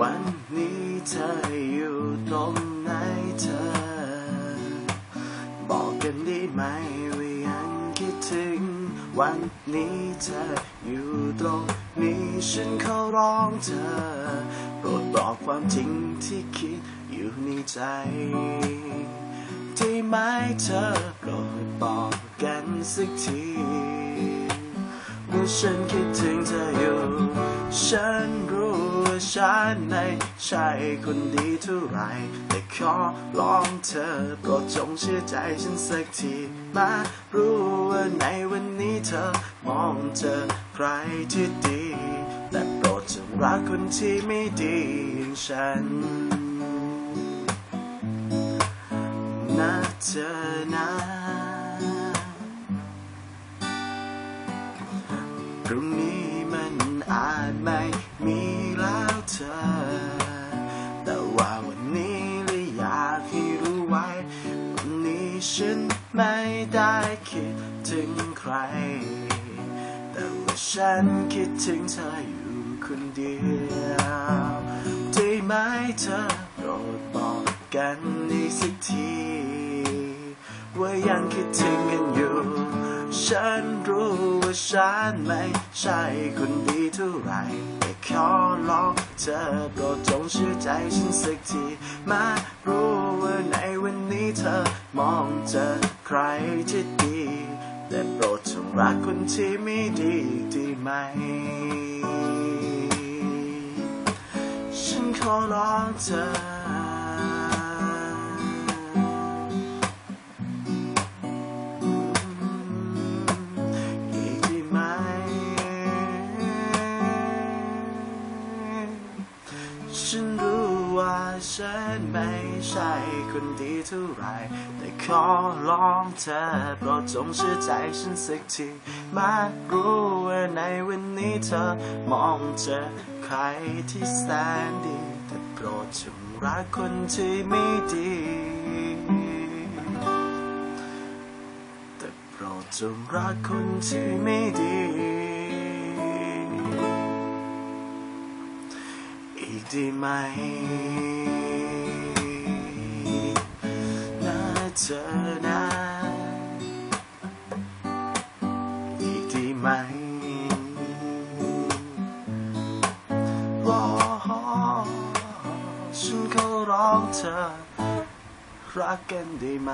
วันนี้เธออยู่ตรงไหนเธอ บอกกันได้ไหมว่ายังคิดถึง วันนี้เธออยู่ตรงนี้ฉันขอร้องเธอโปรดบอกความจริงที่คิดอยู่ในใจที่ไหมเธอโปรดบอกกันสักที ฉันคิดถึงเธออยู่ ฉันรู้ว่าฉันไม่ใช่คนดีเท่าไร แต่ขอลองเธอโปรดจงเชื่อใจฉันสักทีมารู้ว่าในวันนี้เธอมองเจอใครที่ดี แต่โปรดจงรักคนที่ไม่ดีอย่างฉันนะเธอนะ พรุ่งนี้มันอาจไม่มีแล้วเธอ แต่ว่าวันนี้เลยอยากให้รู้ไว้ วันนี้ฉันไม่ได้คิดถึงใคร แต่ว่าฉันคิดถึงเธออยู่คนเดียวได้ไหมเธอโปรดบอกกันอีกสักที ว่ายังคิดถึงกันอยู่ ฉันรู้ว่าฉันไม่ใช่คนดีเท่าไหรแต่ขอลองเธอโปรดจงเชื่อใจฉันสักทีมารู้ว่าในวันนี้เธอมองเจอใครที่ดี แต่โปรดจงรักคนที่ไม่ดีดีไหม ฉันขอร้องเธอ ฉันรู้ว่าฉันไม่ใช่คนดีเท่าไร แต่ขอลองเธอโปรดจงเชื่อใจฉันสักที มารู้ว่าในวันนี้เธอมองเจอใครที่แสนดี แต่โปรดจงรักคนที่ไม่ดี แต่โปรดจงรักคนที่ไม่ดี อีกได้ไหมนะเธอนะอีกได้ไหมวอฉันเขาร้องเธอ รักกันได้ไหม